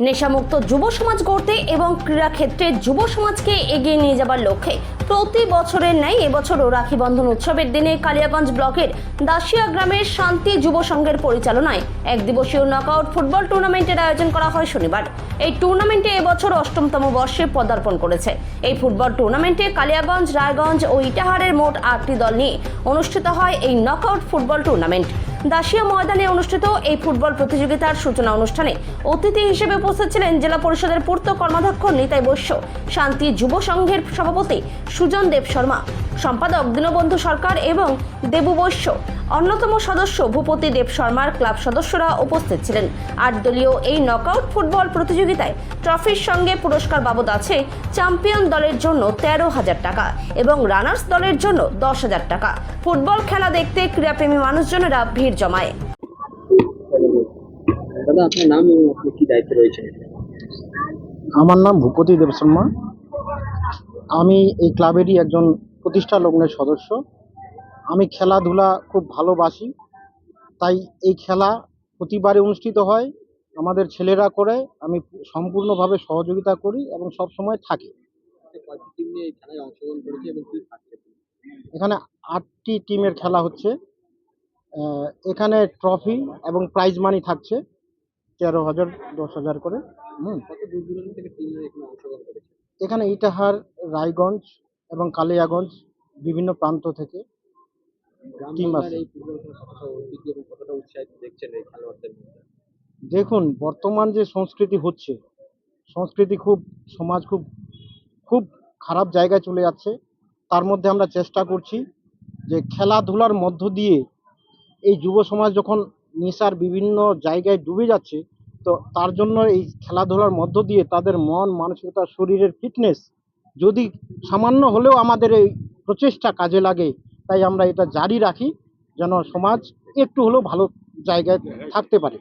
নেশামুক্ত যুব সমাজ গড়তে এবং ক্রীড়াক্ষেত্রে যুব সমাজকে এগিয়ে নিয়ে যাবার লক্ষ্যে প্রতি বছরের ন্যায় এবছরও রাখি বন্ধন উৎসবের দিনে কালিয়াগঞ্জ ব্লকের দাসিয়া গ্রামের শান্তি যুব সংঘের পরিচালনায় এক দিবসীয় নকআউট ফুটবল টুর্নামেন্টের আয়োজন করা হয় শনিবার। এই টুর্নামেন্টে এবছর অষ্টমতম বর্ষে পদার্পণ করেছে। এই ফুটবল টুর্নামেন্টে কালিয়াগঞ্জ, রায়গঞ্জ ও ইটাহারের মোট আটটি দল নিয়ে অনুষ্ঠিত হয় এই নকআউট ফুটবল টুর্নামেন্ট দাসিয়া ময়দানে অনুষ্ঠিত এই ফুটবল প্রতিযোগিতার সূচনা অনুষ্ঠানে অতিথি হিসেবে উপস্থিত ছিলেন জেলা পরিষদের পূর্ত কর্মাধ্যক্ষ নিতাই বৈশ্য, শান্তি যুব সংঘের সভাপতি সুজন দেব শর্মা। সম্পাদক দীনবন্ধু সরকার এবং দেবু বৈশ্য। অন্যতম সদস্য ভূপতি দেব শর্মার ক্লাব সদস্যরা উপস্থিত ছিলেন। আট দলীয় এই নকআউট ফুটবল প্রতিযোগিতায় ট্রফির সঙ্গে পুরস্কার বাবদ আছে চ্যাম্পিয়ন দলের জন্য তেরো হাজার টাকা এবং রানার্স দলের জন্য দশ হাজার টাকা। ফুটবল খেলা দেখতে ক্রীড়াপ্রেমী মানুষজনেরা ভিড় জমায়। দাদা আপনার নাম এবং আপনি কি দায়িত্বে রয়েছেন? আমার নাম ভূপতি দেব শর্মা। আমি এই ক্লাবেরই একজন প্রতিষ্ঠা লগ্নের সদস্য। আমি খেলাধুলা খুব ভালোবাসি তাই এই খেলা প্রতিবারে অনুষ্ঠিত হয়। আমাদের ছেলেরা করে আমি সম্পূর্ণভাবে সহযোগিতা করি এবং সব সময় থাকি এখানে আটটি টিমের খেলা হচ্ছে। এখানে ট্রফি এবং প্রাইজ মানি থাকছে তেরো হাজার দশ হাজার করে। হুম। এখানে ইটাহার রায়গঞ্জ এবং কালিয়াগঞ্জ বিভিন্ন প্রান্ত থেকে টিম আছে। দেখুন বর্তমান যে সংস্কৃতি হচ্ছে সংস্কৃতি খুব সমাজ খুব খুব খারাপ জায়গায় চলে যাচ্ছে তার মধ্যে আমরা চেষ্টা করছি যে খেলাধুলার মধ্য দিয়ে এই যুব সমাজ যখন নেশার বিভিন্ন জায়গায় ডুবে যাচ্ছে তো তার জন্য এই খেলাধুলার মধ্য দিয়ে তাদের মন মানসিকতা শরীরের ফিটনেস যদি সামান্য হলেও আমাদের এই প্রচেষ্টা কাজে লাগে, তাই আমরা এটা জারি রাখি, যেন সমাজ একটু হলেও ভালো জায়গায় থাকতে পারে।